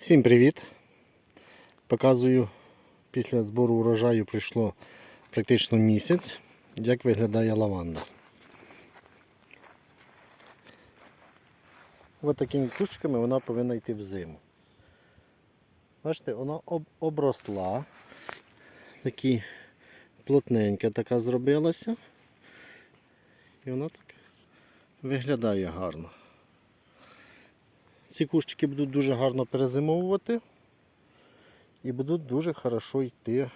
Всім привіт! Показую, після збору урожаю пройшло практично місяць, як виглядає лаванда. Ось такими кущиками вона повинна йти в зиму. Бачите, вона об- обросла, такі плотненька така зробилася. І вона так виглядає гарно. Ці кущики будуть дуже гарно перезимовувати і будуть дуже хорошо йти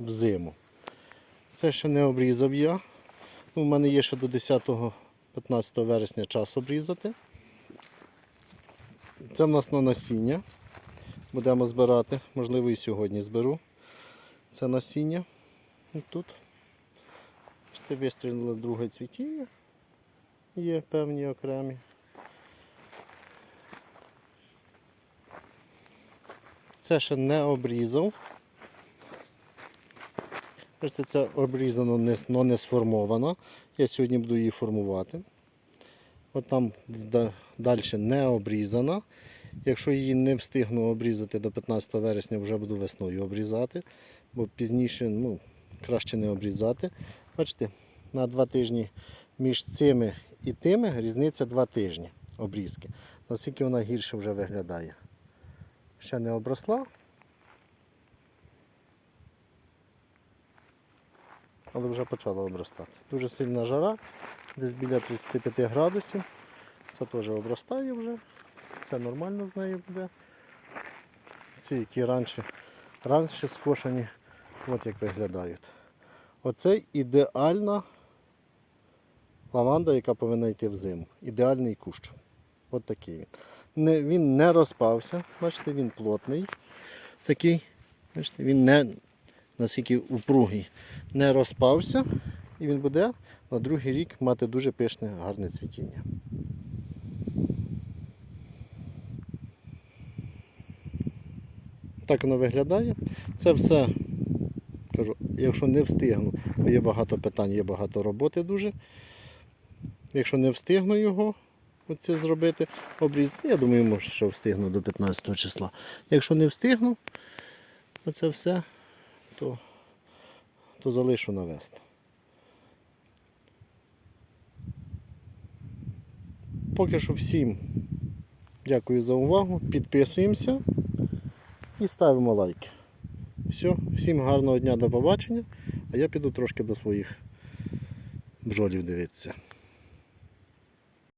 в зиму. Це ще не обрізав я. Ну, У мене є ще до 10-15 вересня час обрізати. Це в нас на насіння. Будемо збирати, можливо і сьогодні зберу. Це насіння. І тут. Бачите, вистрілило друге цвітіння. Є певні окремі. Це ще не обрізав. Бачите, це обрізано, но не сформовано. Я сьогодні буду її формувати. От там далі не обрізана. Якщо її не встигну обрізати до 15 вересня, вже буду весною обрізати, бо пізніше ну, краще не обрізати. Бачите, на два тижні між цими і тими різниця два тижні обрізки. Наскільки вона гірше вже виглядає ще не обросла. Але вже почала обростати. Дуже сильна жара, десь біля 35 градусів. Це теж обростає вже. Все нормально з нею буде. Ці, які раніше, раніше скошені, от як виглядають. Оце ідеальна лаванда, яка повинна йти в зиму. Ідеальний кущ. От такий він не, він не розпався, бачите, він плотний. Такий, бачите, він не наскільки упругий, не розпався і він буде на другий рік мати дуже пишне, гарне цвітіння. Так воно виглядає. Це все, кажу, якщо не встигну, бо є багато питань, є багато роботи дуже. Якщо не встигну його, оце зробити, обрізати. Я думаю, може, що встигну до 15 числа. Якщо не встигну, оце все, то, то залишу на весну. Поки що всім дякую за увагу. Підписуємося і ставимо лайки. Все, всім гарного дня, до побачення, а я піду трошки до своїх бджолів дивитися.